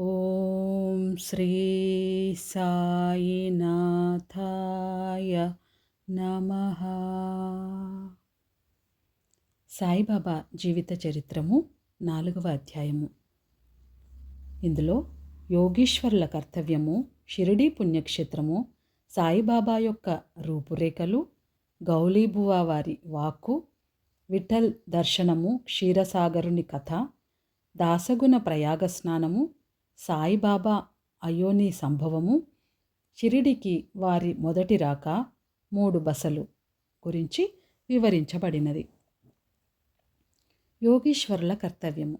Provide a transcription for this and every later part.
ఓం శ్రీ సాయినాథాయ నమ సాయిబాబా జీవిత చరిత్రము నాలుగవ అధ్యాయము. ఇందులో యోగీశ్వరుల కర్తవ్యము షిరిడీ పుణ్యక్షేత్రము సాయిబాబా యొక్క రూపురేఖలు గౌలీబువా వారి వాక్కు విఠల్ దర్శనము క్షీరసాగరుని కథ దాసగుణ ప్రయాగ స్నానము సాయిబాబా అయోని సంభవము షిరిడికి వారి మొదటి రాక మూడు బసలు గురించి వివరించబడినది. యోగీశ్వరుల కర్తవ్యము.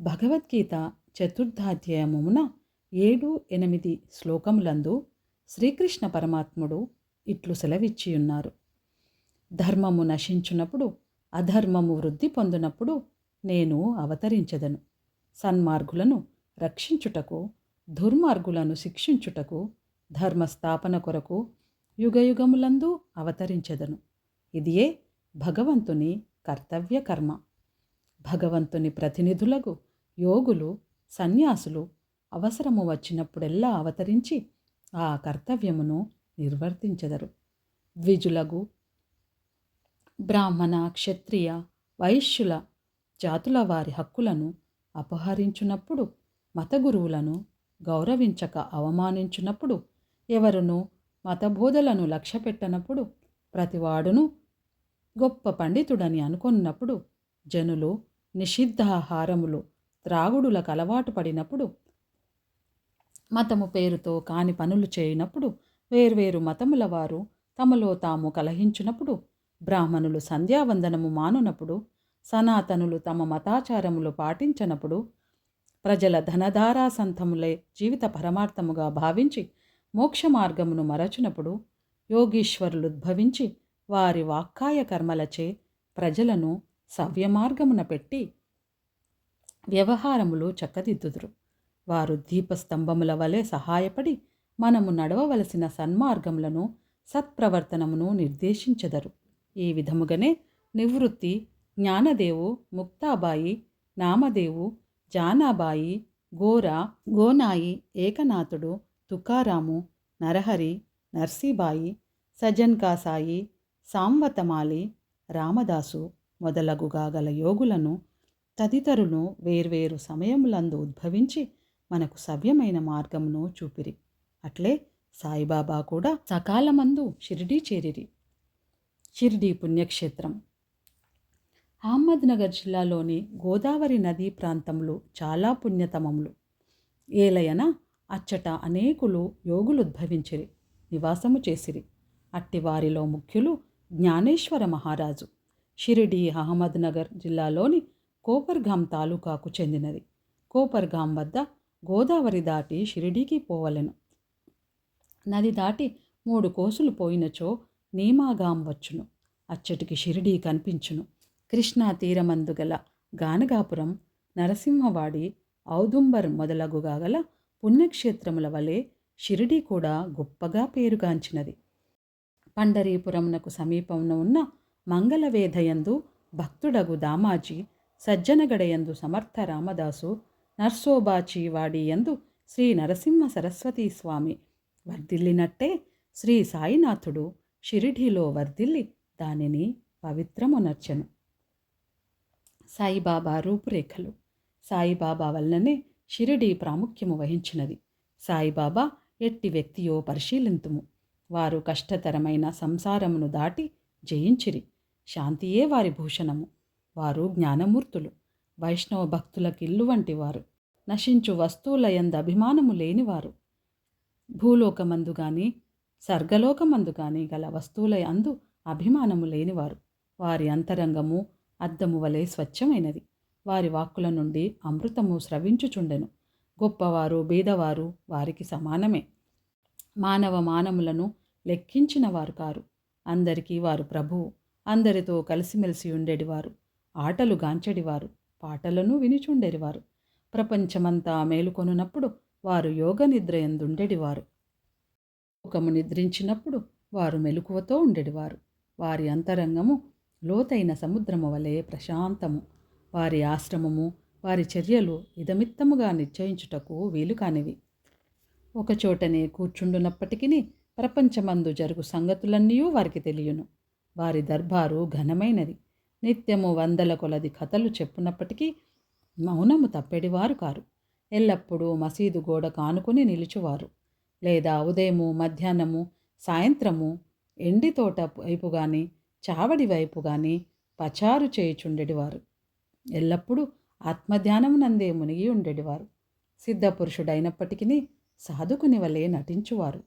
భగవద్గీత చతుర్థాధ్యాయమున ఏడు ఎనిమిది శ్లోకములందు శ్రీకృష్ణ పరమాత్ముడు ఇట్లు సెలవిచ్చియున్నారు. ధర్మము నశించునప్పుడు అధర్మము వృద్ధి పొందినప్పుడు నేను అవతరించదను. సన్మార్గులను రక్షించుటకు దుర్మార్గులను శిక్షించుటకు ధర్మస్థాపన కొరకు యుగయుగములందు అవతరించెదను. ఇదియే భగవంతుని కర్తవ్య కర్మ. భగవంతుని ప్రతినిధులకు యోగులు సన్యాసులు అవసరము వచ్చినప్పుడెల్లా అవతరించి ఆ కర్తవ్యమును నిర్వర్తించెదరు. ద్విజులగు బ్రాహ్మణ క్షత్రియ వైశ్యుల జాతుల వారి హక్కులను అపహరించున్నప్పుడు మతగురువులను గౌరవించక అవమానించినప్పుడు ఎవరును మతబోధలను లక్ష్యపెట్టనప్పుడు ప్రతివాడును గొప్ప పండితుడని అనుకున్నప్పుడు జనులు నిషిద్ధాహారములు త్రాగుడులకు అలవాటు పడినప్పుడు మతము పేరుతో కాని పనులు చేయనప్పుడు వేర్వేరు మతముల వారు తమలో తాము కలహించినప్పుడు బ్రాహ్మణులు సంధ్యావందనము మానునప్పుడు సనాతనులు తమ మతాచారములు పాటించనప్పుడు ప్రజల ధనధారాసంతములే జీవిత పరమార్థముగా భావించి మోక్ష మార్గమును మరచినప్పుడు యోగీశ్వరులు ఉద్భవించి వారి వాక్కాయ కర్మలచే ప్రజలను సవ్యమార్గమున పెట్టి వ్యవహారములు చక్కదిద్దుదురు. వారు దీపస్తంభముల వలె సహాయపడి మనము నడవవలసిన సన్మార్గములను సత్ప్రవర్తనమును నిర్దేశించెదరు. ఈ విధముగానే నివృత్తి జ్ఞానదేవు ముక్తాబాయి నామదేవు జానాబాయి గోర గోనాయి ఏకనాథుడు తుకారాము నరహరి నర్సీబాయి సజన్ కాసాయి సాంవతమాలి రామదాసు మొదలగుగా గల యోగులను తదితరులను వేర్వేరు సమయములందు ఉద్భవించి మనకు సవ్యమైన మార్గమును చూపిరి. అట్లే సాయిబాబా కూడా సకాలమందు షిరిడీ చేరిరి. షిరిడీ పుణ్యక్షేత్రం. అహ్మద్నగర్ జిల్లాలోని గోదావరి నదీ ప్రాంతంలో చాలా పుణ్యతమములు. ఏలయన అచ్చట అనేకులు యోగులు ఉద్భవించిరి నివాసము చేసిరి. అట్టి వారిలో ముఖ్యులు జ్ఞానేశ్వర మహారాజు. షిరిడి అహ్మద్నగర్ జిల్లాలోని కోపర్గాం తాలూకాకు చెందినది. కోపర్గాం వద్ద గోదావరి దాటి షిరిడీకి పోవలెను. నది దాటి మూడు కోసులు పోయినచో నీమాగాం వచ్చును. అచ్చటికి షిరిడీ కనిపించును. కృష్ణా తీరమందు గల గానగాపురం నరసింహవాడి ఔదుంబర్ మొదలగుగా గల పుణ్యక్షేత్రముల వలె షిరిడి కూడా గొప్పగా పేరుగాంచినది. పండరీపురమునకు సమీపమున ఉన్న మంగళవేధయందు భక్తుడగు దామాజీ సజ్జనగడయందు సమర్థ రామదాసు నర్సోబాచి వాడియందు శ్రీ నరసింహ సరస్వతీ స్వామి వర్ధిల్లినట్టే శ్రీ సాయినాథుడు షిరిడీలో వర్ధిల్లి దానిని పవిత్రమునర్చెను. సాయిబాబా రూపురేఖలు. సాయిబాబా వల్లనే షిరిడి ప్రాముఖ్యము వహించినది. సాయిబాబా ఎట్టి వ్యక్తియో పరిశీలింతుము. వారు కష్టతరమైన సంసారమును దాటి జయించిరి. శాంతియే వారి భూషణము. వారు జ్ఞానమూర్తులు. వైష్ణవ భక్తులకిల్లు వంటి వారు. నశించు వస్తువులయందు అభిమానము లేనివారు. భూలోకమందు గాని సర్గలోకమందు గాని గల వస్తువుల అందు అభిమానము లేనివారు. వారి అంతరంగము అద్దము వలె స్వచ్ఛమైనది. వారి వాక్కుల నుండి అమృతము స్రవించుచుండెను. గొప్పవారు బీదవారు వారికి సమానమే. మానవ మానములను లెక్కించిన వారు కారు. అందరికీ వారు ప్రభువు. అందరితో కలిసిమెలిసి ఉండేటివారు. ఆటలు గాంచెడివారు పాటలను వినిచుండేటివారు. ప్రపంచమంతా మేలుకొనున్నప్పుడు వారు యోగ నిద్ర ఎందుండెడివారు లోకము నిద్రించినప్పుడు వారు మెలకువతో ఉండేటివారు. వారి అంతరంగము లోతైన సముద్రము వలె ప్రశాంతము. వారి ఆశ్రమము వారి చర్యలు ఇదమిత్తముగా నిశ్చయించుటకు వీలు కానివి. ఒకచోటనే కూర్చుండునప్పటికీ ప్రపంచమందు జరుగు సంగతులన్నీ వారికి తెలియను. వారి దర్బారు ఘనమైనది. నిత్యము వందల కొలది కథలు చెప్పునప్పటికీ మౌనము తప్పెడివారు కారు. ఎల్లప్పుడూ మసీదు గోడ కానుకొని నిలుచువారు. లేదా ఉదయము మధ్యాహ్నము సాయంత్రము ఎండి తోట వైపు కానీ చావడి వైపు గాని పచారు చేయుచుండెడివారు. ఎల్లప్పుడూ ఆత్మధ్యానమునందే మునిగి ఉండేటివారు సిద్ధపురుషుడైనప్పటికీ సాధుకుని వలె నటించువారు.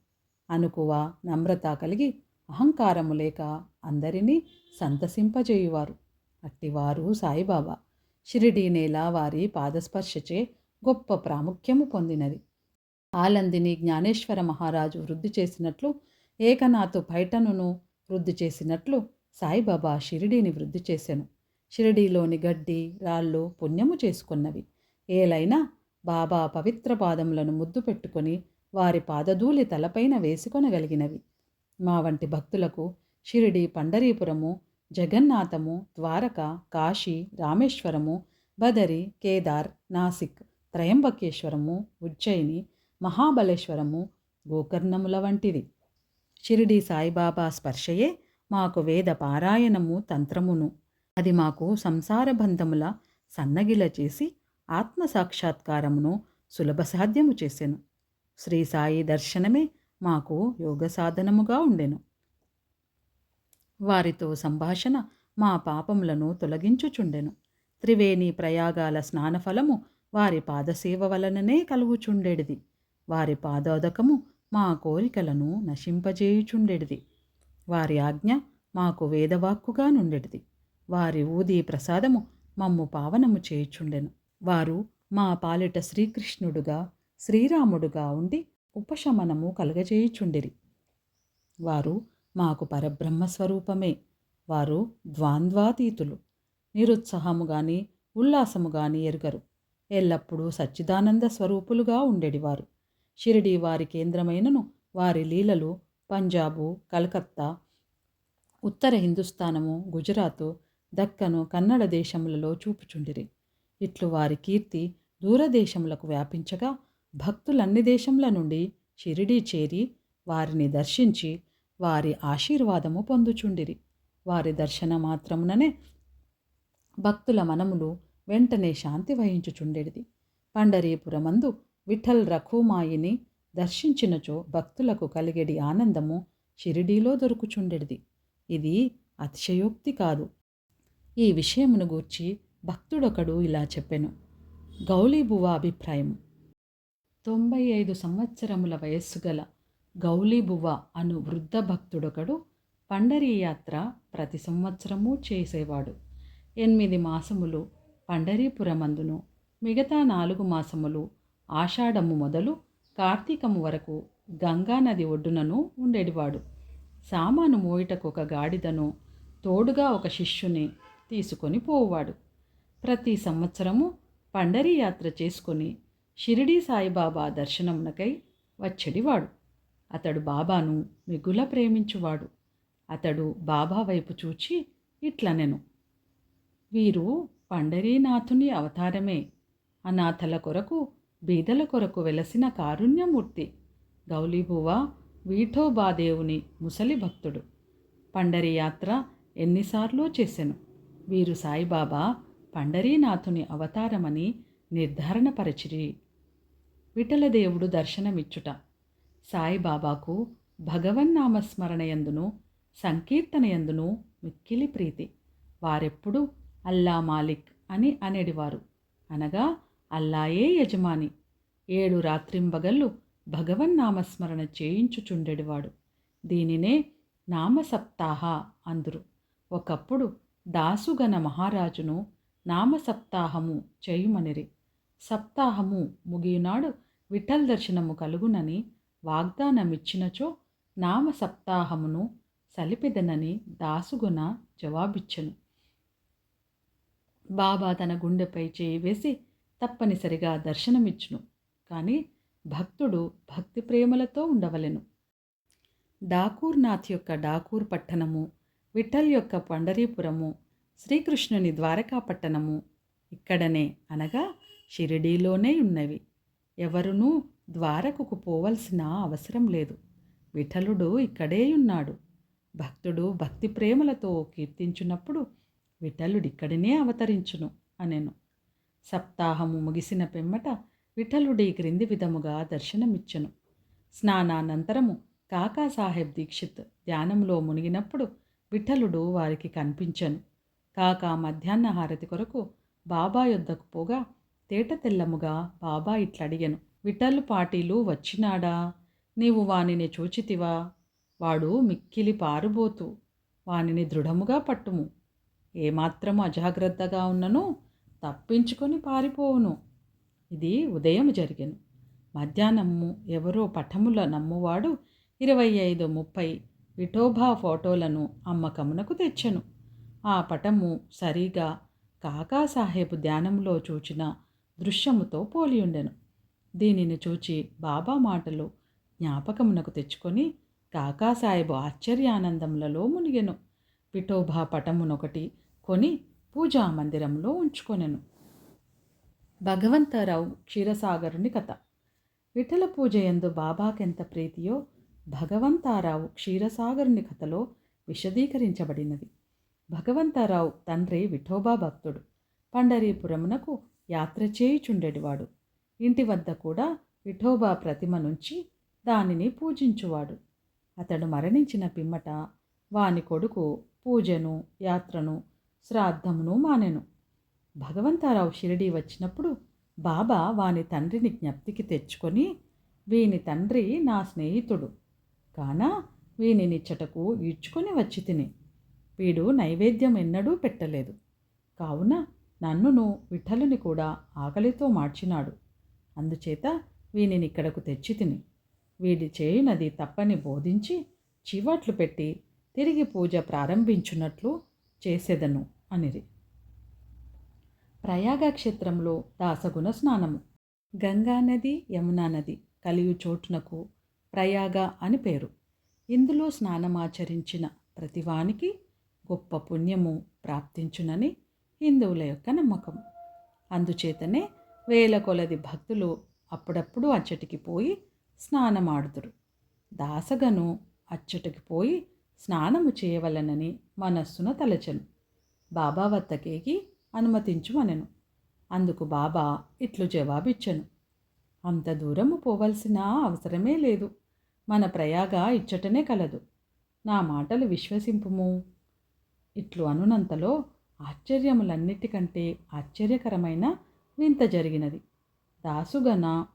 అనుకువ నమ్రత కలిగి అహంకారము లేక అందరినీ సంతసింపజేయువారు. అట్టివారు సాయిబాబా. షిరిడీ నేల వారి పాదస్పర్శచే గొప్ప ప్రాముఖ్యము పొందినది. ఆలందిని జ్ఞానేశ్వర మహారాజు వృద్ధి చేసినట్లు ఏకనాథు పైటనును వృద్ధి చేసినట్లు సాయిబాబా షిరిడీని వృద్ధి చేశాను. షిరిడీలోని గడ్డి రాళ్ళు పుణ్యము చేసుకున్నవి. ఏలైనా బాబా పవిత్ర పాదములను ముద్దు పెట్టుకొని వారి పాదధూళి తలపైన వేసుకొనగలిగినవి. మా వంటి భక్తులకు షిరిడి పండరీపురము జగన్నాథము ద్వారక కాశీ రామేశ్వరము బదరి కేదార్ నాసిక్ త్రయంబకేశ్వరము ఉజ్జయిని మహాబలేశ్వరము గోకర్ణముల వంటిది షిరిడి సాయిబాబా స్పర్శయే మాకు వేద పారాయణము తంత్రమును. అది మాకు సంసార బంధముల సన్నగిల చేసి ఆత్మ సాక్షాత్కారమును సులభ సాధ్యము చేసెను. శ్రీ సాయి దర్శనమే మాకు యోగ సాధనముగా ఉండెను. వారితో సంభాషణ మా పాపములను తొలగించుచుండెను. త్రివేణి ప్రయాగాల స్నానఫలము వారి పాదసేవ వలననే కలుగుచుండెడిది. వారి పాదోదకము మా కోరికలను నశింపజేయుచుండెడిది. వారి ఆజ్ఞ మాకు వేదవాక్కుగా నుండెడిది వారి ఊది ప్రసాదము మమ్ము పావనము చేయుచుండెను. వారు మా పాలిట శ్రీకృష్ణుడుగా శ్రీరాముడుగా ఉండి ఉపశమనము కలగజేయుచుండిరి. వారు మాకు పరబ్రహ్మ స్వరూపమే వారు ద్వాంద్వాతీతులు. నిరుత్సాహము గాని ఉల్లాసము గాని ఎరుగరు. ఎల్లప్పుడూ సచ్చిదానంద స్వరూపులుగా ఉండేడివారు షిరిడి వారి కేంద్రమైనను వారి లీలలు పంజాబు కలకత్తా ఉత్తర హిందుస్థానము గుజరాతు దక్కను కన్నడ దేశములలో చూపుచుండిరి. ఇట్లు వారి కీర్తి దూరదేశములకు వ్యాపించగా భక్తులన్ని దేశముల నుండి షిరిడీ చేరి వారిని దర్శించి వారి ఆశీర్వాదము పొందుచుండిరి. వారి దర్శన మాత్రముననే భక్తుల మనములు వెంటనే శాంతి వహించుచుండెడిది. పండరీపురమందు విఠల్ రఘుమాయిని దర్శించినచో భక్తులకు కలిగేడి ఆనందము షిరిడీలో దొరుకుచుండెడిది. ఇది అతిశయోక్తి కాదు. ఈ విషయమును గూర్చి భక్తుడొకడు ఇలా చెప్పెను. గౌలీబువ అభిప్రాయం తొంభై ఐదు సంవత్సరముల వయస్సు గల గౌలీబువ అను వృద్ధ భక్తుడొకడు పండరీ యాత్ర ప్రతి సంవత్సరము చేసేవాడు. ఎనిమిది మాసములు పండరీపురమందును మిగతా నాలుగు మాసములు ఆషాఢము మొదలు కార్తీకము వరకు గంగానది ఒడ్డునను ఉండేటివాడు సామాను మోయిటకు ఒక గాడిదను తోడుగా ఒక శిష్యుని తీసుకొని పోవాడు ప్రతి సంవత్సరము పండరీ యాత్ర చేసుకొని షిరిడీ సాయిబాబా దర్శనమునకై వచ్చడివాడు. అతడు బాబాను మిగుల ప్రేమించువాడు. అతడు బాబా వైపు చూచి ఇట్లనెను. వీరు పండరీనాథుని అవతారమే. అనాథల కొరకు బీదల కొరకు వెలసిన కారుణ్యమూర్తి గౌలీబువ వీఠోబాదేవుని ముసలి భక్తుడు. పండరి యాత్ర ఎన్నిసార్లు చేసెను. వీరు సాయిబాబా పండరీనాథుని అవతారమని నిర్ధారణపరచిరి విఠలదేవుడు దర్శనమిచ్చుట. సాయిబాబాకు భగవన్నామస్మరణయందును సంకీర్తనయందును మిక్కిలి ప్రీతి. వారెప్పుడు అల్లా మాలిక్ అని అనేడివారు. అనగా అల్లాయే యజమాని. ఏడు రాత్రింబగళ్ళు భగవన్నామస్మరణ చేయించుచుండెడివాడు. దీనినే నామసప్తాహ అందురు. ఒకప్పుడు దాసుగన మహారాజును నామసప్తాహము చేయుమనిరి. సప్తాహము ముగియునాడు విఠల్ దర్శనము కలుగునని వాగ్దానమిచ్చినచో నామ సప్తాహమును సలిపెదనని దాసుగున జవాబిచ్చను. బాబా తన గుండెపై చేయి వేసి తప్పనిసరిగా దర్శనమిచ్చును కానీ భక్తుడు భక్తి ప్రేమలతో ఉండవలెను. డాకూర్నాథ్ యొక్క డాకూర్ పట్టణము విఠల్ యొక్క పండరీపురము శ్రీకృష్ణుని ద్వారకా పట్టణము ఇక్కడనే అనగా షిరిడీలోనే ఉన్నవి. ఎవరునూ ద్వారకుకు పోవలసిన అవసరం లేదు. విఠలుడు ఇక్కడే ఉన్నాడు. భక్తుడు భక్తి ప్రేమలతో కీర్తించున్నప్పుడు విఠలుడిక్కడినే అవతరించును అనెను. సప్తాహము ముగిసిన పిమ్మట విఠలుడి క్రింది విధముగా దర్శనమిచ్చెను. స్నానానంతరము కాకాసాహెబ్ దీక్షిత్ ధ్యానంలో మునిగినప్పుడు విఠలుడు వారికి కనిపించెను. కాకా మధ్యాహ్న హారతి కొరకు బాబా యొద్దకు పోగా తేట తెల్లముగా బాబా ఇట్లడిగను. విఠల్ పాటీలు వచ్చినాడా? నీవు వానిని చూచితివా? వాడు మిక్కిలి పారుబోతు వానిని దృఢముగా పట్టుము. ఏమాత్రము అజాగ్రత్తగా ఉన్ననో తప్పించుకొని పారిపోవును. ఇది ఉదయం జరిగెను. మధ్యాహ్నము ఎవరో పటముల నమ్మువాడు ఇరవై ఐదు ముప్పై విఠోబా ఫోటోలను అమ్మకమునకు తెచ్చెను. ఆ పటము సరిగా కాకాసాహెబ్ ధ్యానంలో చూచిన దృశ్యముతో పోలియుండెను. దీనిని చూచి బాబా మాటలు జ్ఞాపకమునకు తెచ్చుకొని కాకాసాహెబ్ ఆశ్చర్యానందములలో మునిగెను. విఠోబా పటమునొకటి కొని పూజా మందిరంలో ఉంచుకొనెను. భగవంతరావు క్షీరసాగరుని కథ. విఠల పూజ ఎందు బాబాకెంత ప్రీతియో భగవంతారావు క్షీరసాగరుని కథలో విశదీకరించబడినది. భగవంతారావు తండ్రి విఠోబా భక్తుడు. పండరీపురమునకు యాత్ర చేయుచుండేటివాడు ఇంటి వద్ద కూడా విఠోబా ప్రతిమ నుంచి దానిని పూజించువాడు. అతడు మరణించిన పిమ్మట వాని కొడుకు పూజను యాత్రను శ్రాద్ధమును మానెను. భగవంతారావు షిరిడి వచ్చినప్పుడు బాబా వాని తండ్రిని జ్ఞప్తికి తెచ్చుకొని వీని తండ్రి నా స్నేహితుడు. కాన వీని నిచ్చటకు ఈడ్చుకొని వచ్చి తిని. వీడు నైవేద్యం ఎన్నడూ పెట్టలేదు. కావున నన్నును విఠలుని కూడా ఆకలితో మార్చినాడు. అందుచేత వీనిని ఇక్కడకు తెచ్చి తిని. వీడి చేయునది తప్పని బోధించి చీవాట్లు పెట్టి తిరిగి పూజ ప్రారంభించున్నట్లు చేసేదను. అనిరి ప్రయాగ క్షేత్రంలో దాసగుణ స్నానము. గంగా నది యమునా నది కలియు చోటునకు ప్రయాగ అని పేరు. ఇందులో స్నానమాచరించిన ప్రతివానికి గొప్ప పుణ్యము ప్రాప్తించునని హిందువుల యొక్క నమ్మకం. అందుచేతనే వేల కొలది భక్తులు అప్పుడప్పుడు అచ్చటికి పోయి స్నానమాడుతురు దాసగను అచ్చటికి పోయి స్నానము చేయవలనని మనస్సున తలచను. బాబా వద్దకేకి అనుమతించుమనెను. అందుకు బాబా ఇట్లు జవాబిచ్చెను. అంత దూరము పోవలసిన అవసరమే లేదు. మన ప్రయాగ ఇచ్చటనే కలదు. నా మాటలు విశ్వసింపుము. ఇట్లు అనునంతలో ఆశ్చర్యములన్నిటికంటే ఆశ్చర్యకరమైన వింత జరిగినది. దాసుగన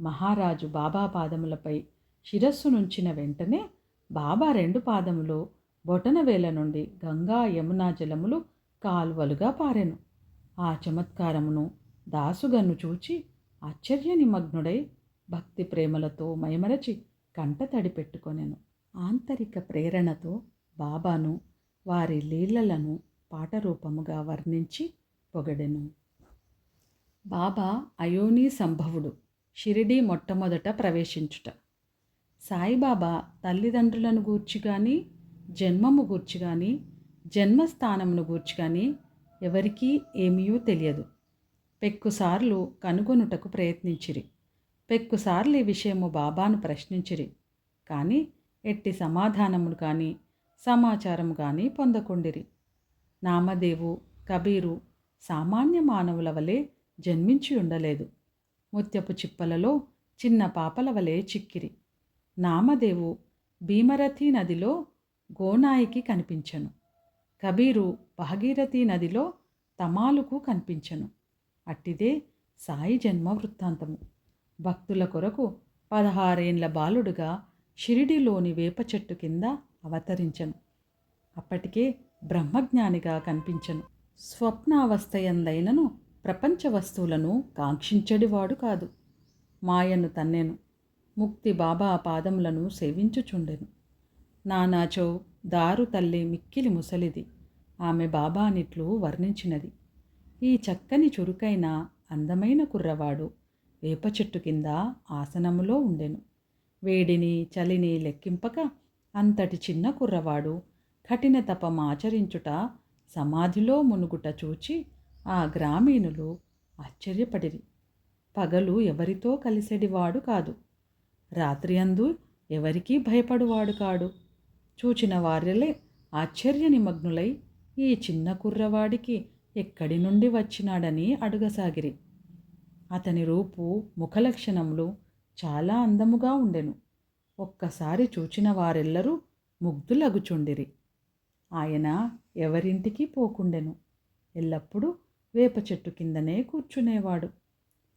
మహారాజు బాబా పాదములపై శిరస్సు నుంచిన వెంటనే బాబా రెండు పాదములు బొటనవేల నుండి గంగా యమునా జలములు కాల్వలుగా పారెను. ఆ చమత్కారమును దాసుగన్ను చూచి ఆశ్చర్య నిమగ్నుడై భక్తి ప్రేమలతో మైమరచి కంట తడి పెట్టుకొనెను. ఆంతరిక ప్రేరణతో బాబాను వారి లీలలను పాటరూపముగా వర్ణించి పొగడెను. బాబా అయోని సంభవుడు షిరిడి మొట్టమొదట ప్రవేశించుట. సాయిబాబా తల్లిదండ్రులను గూర్చి కానీ జన్మము గూర్చి కానీ జన్మస్థానమును గూర్చి కానీ ఎవరికీ ఏమీయూ తెలియదు. పెక్కుసార్లు కనుగొనుటకు ప్రయత్నించిరి. పెక్కుసార్లు ఈ విషయము బాబాను ప్రశ్నించిరి. కానీ ఎట్టి సమాధానములు కానీ సమాచారము కానీ పొందకుండిరి. నామదేవు కబీరు సామాన్య మానవుల వలె జన్మించి ఉండలేదు. ముత్యపు చిప్పలలో చిన్న పాపల వలె చిక్కిరి. నామదేవు భీమరథి నదిలో గోనాయికి కనిపించను. కబీరు భాగీరథి నదిలో తమాలుకు కనిపించను. అట్టిదే సాయి జన్మ వృత్తాంతము. భక్తుల కొరకు పదహారేండ్ల బాలుడుగా షిరిడిలోని వేప చెట్టు కింద అవతరించను. అప్పటికే బ్రహ్మజ్ఞానిగా కనిపించను. స్వప్నావస్థయందైనను ప్రపంచ వస్తువులను కాంక్షించడివాడు కాదు. మాయను తన్నెను. ముక్తి బాబా పాదములను సేవించుచుండెను. నానాచో దారు తల్లి మిక్కిలి ముసలిది. ఆమె బాబానిట్లు వర్ణించినది. ఈ చక్కని చురుకైన అందమైన కుర్రవాడు వేప చెట్టు కింద ఆసనములో ఉండెను. వేడిని చలిని లెక్కింపక అంతటి చిన్న కుర్రవాడు కఠిన తపమాచరించుట సమాధిలో మునుగుట చూచి ఆ గ్రామీణులు ఆశ్చర్యపడిరి. పగలు ఎవరితో కలిసెడివాడు కాదు. రాత్రి అందు ఎవరికీ భయపడువాడు కాడు. చూచిన వారిలే ఆశ్చర్య నిమగ్నులై ఈ చిన్న కుర్రవాడికి ఎక్కడి నుండి వచ్చినాడని అడుగసాగిరి. అతని రూపు ముఖలక్షణములు చాలా అందముగా ఉండెను. ఒక్కసారి చూచిన వారెల్లరూ ముగ్ధులగుచుండిరి. ఆయన ఎవరింటికి పోకుండెను? ఎల్లప్పుడూ వేప చెట్టు కిందనే కూర్చునేవాడు.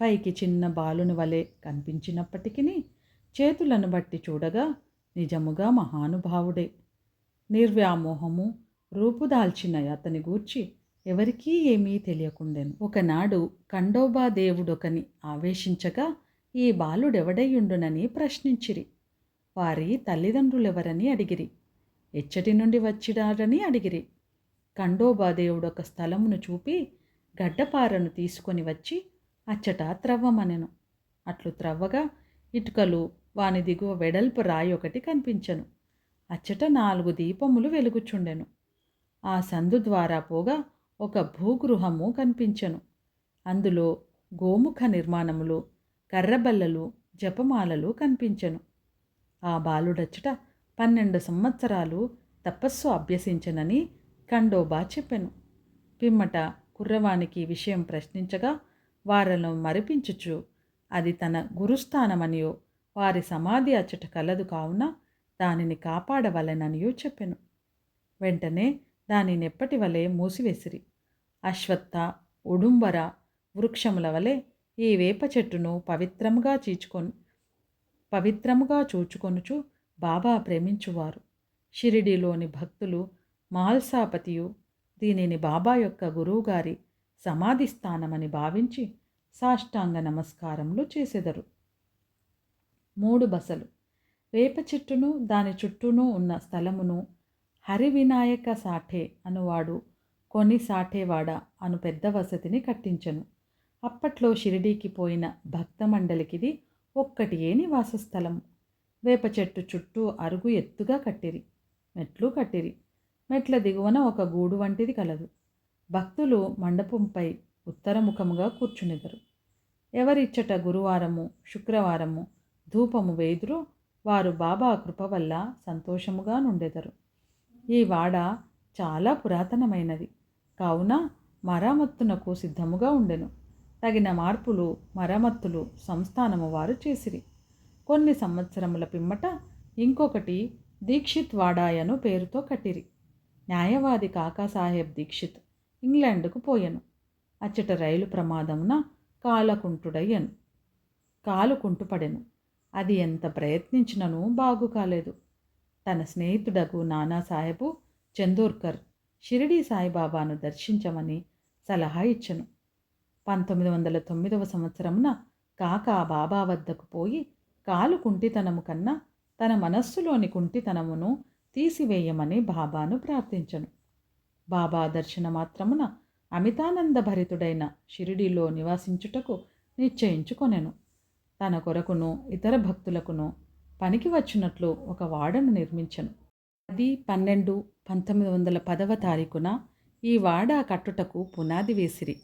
పైకి చిన్న బాలుని వలె కనిపించినప్పటికీ చేతులను బట్టి చూడగా నిజముగా మహానుభావుడే. నిర్వ్యామోహము రూపుదాల్చిన అతని గూర్చి ఎవరికీ ఏమీ తెలియకుండెను. ఒకనాడు ఖండోబా దేవుడొకని ఆవేశించగా ఈ బాలుడెవడయ్యుండునని ప్రశ్నించిరి. వారి తల్లిదండ్రులెవరని అడిగిరి. ఎచ్చటి నుండి వచ్చిడారని అడిగిరి. ఖండోబా దేవుడొక స్థలమును చూపి గడ్డపారను తీసుకొని వచ్చి అచ్చట త్రవ్వమనెను. అట్లు త్రవ్వగా ఇటుకలు వాని దిగువ వెడల్పు రాయి ఒకటి కనిపించెను. అచ్చట నాలుగు దీపములు వెలుగుచుండెను. ఆ సందు ద్వారా పోగా ఒక భూగృహము కనిపించెను. అందులో గోముఖ నిర్మాణములు కర్రబల్లలు జపమాలలు కనిపించెను. ఆ బాలుడచ్చట పన్నెండు సంవత్సరాలు తపస్సు అభ్యసించనని ఖండోబా చెప్పెను. పిమ్మట కుర్రవానికి విషయం ప్రశ్నించగా వారను మరిపించుచు అది తన గురుస్థానమనియో వారి సమాధి అచ్చట కలదు కావున దానిని కాపాడవలెననియో చెప్పెను. వెంటనే దానిని ఎప్పటి వలె మూసివేసిరి. అశ్వత్థ ఉడుంబర వృక్షముల వలె ఈ వేప చెట్టును పవిత్రముగా చీచుకొని పవిత్రముగా చూచుకొనుచు బాబా ప్రేమించువారు. షిరిడిలోని భక్తులు మాల్సాపతియు దీనిని బాబా యొక్క గురువుగారి సమాధి స్థానమని భావించి సాష్టాంగ నమస్కారములు చేసెదరు. మూడు బసలు. వేప చెట్టును దాని చుట్టూను ఉన్న స్థలమును హరివినాయక సాఠే అనువాడు కొని సాఠేవాడ అను పెద్ద వసతిని కట్టించను. అప్పట్లో షిరిడీకి పోయిన భక్త మండలికిది ఒక్కటి ఏ నివాసస్థలం వేప చెట్టు చుట్టూ అరుగు ఎత్తుగా కట్టిరి మెట్లు కట్టిరి. మెట్ల దిగువన ఒక గూడు వంటిది కలదు. భక్తులు మండపంపై ఉత్తరముఖముగా కూర్చునిదరు. ఎవరిచ్చట గురువారము శుక్రవారము ధూపము వేదురు వారు బాబా కృప వల్ల సంతోషముగా నుండెదరు. ఈ వాడ చాలా పురాతనమైనది. కావున మరామత్తునకు సిద్ధముగా ఉండెను. తగిన మార్పులు మరమ్మత్తులు సంస్థానము వారు చేసిరి. కొన్ని సంవత్సరముల పిమ్మట ఇంకొకటి దీక్షిత్ వాడాయను పేరుతో కట్టిరి. న్యాయవాది కాకాసాహెబ్ దీక్షిత్ ఇంగ్లాండ్కు పోయెను. అచ్చట రైలు ప్రమాదమున కాలకుంటుడయ్యను. కాలు కుంటుపడెను. అది ఎంత ప్రయత్నించినను బాగు కాలేదు. తన స్నేహితుడకు నానాసాహెబు చందోర్కర్ షిరిడీ సాయిబాబాను దర్శించమని సలహా ఇచ్చను. పంతొమ్మిది వందల తొమ్మిదవ సంవత్సరమున కాక బాబా వద్దకు పోయి కాలు కుంటితనము కన్నా తన మనస్సులోని కుంటితనమును తీసివేయమని బాబాను ప్రార్థించను. బాబా దర్శన మాత్రమున అమితానంద భరితుడైన షిరిడీలో నివాసించుటకు నిశ్చయించుకొనెను. తన కొరకును ఇతర భక్తులకును పనికి వచ్చినట్లు ఒక వాడను నిర్మించను. పది పన్నెండు పంతొమ్మిది వందల పదవ తారీఖున ఈ వాడ కట్టుటకు పునాది వేసిరి.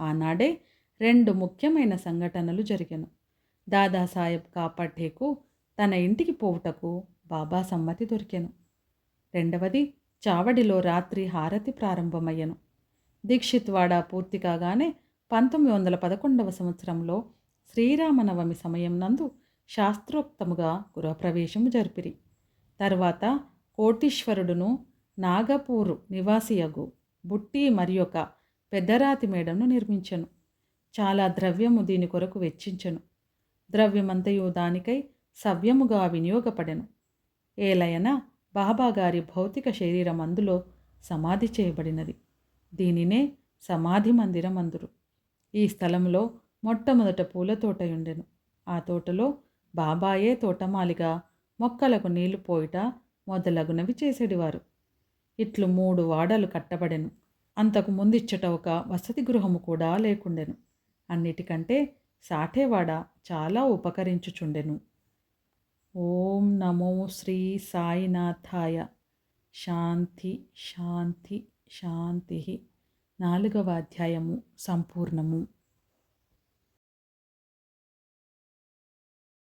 ఆనాడే రెండు ముఖ్యమైన సంఘటనలు జరిగాను. దాదాసాహెబ్ కాపాడేకు తన ఇంటికి పోవుటకు బాబా సమ్మతి దొరికెను. రెండవది చావడిలో రాత్రి హారతి ప్రారంభమయ్యను. దీక్షిత్ వాడ పూర్తి కాగానే పంతొమ్మిది వందల పదకొండవ సంవత్సరంలో శ్రీరామనవమి సమయం నందు శాస్త్రోక్తముగా గృహప్రవేశము జరిపిరి. తర్వాత కోటీశ్వరుడును నాగపూరు నివాసియగు బుట్టి మరి ఒక పెద్దరాతి మేడను నిర్మించను. చాలా ద్రవ్యము దీని కొరకు వెచ్చించను. ద్రవ్యమంతయు దానికై సవ్యముగా వినియోగపడెను. ఏలయన బాబాగారి భౌతిక శరీరం అందులో సమాధి చేయబడినది. దీనినే సమాధి మందిరం అందురు ఈ స్థలంలో మొట్టమొదట పూల తోట ఉండెను. ఆ తోటలో బాబాయే తోటమాలిగా మొక్కలకు నీళ్ళు పోయిట మొదలగునవి చేసేడివారు. ఇట్లు మూడు వాడలు కట్టబడెను. అంతకు ముందిచ్చట ఒక వసతి గృహము కూడా లేకుండెను. అన్నిటికంటే సాఠేవాడ చాలా ఉపకరించుచుండెను. ఓం నమో శ్రీ సాయినాథాయ. శాంతి శాంతి శాంతి. నాలుగవ అధ్యాయము సంపూర్ణము.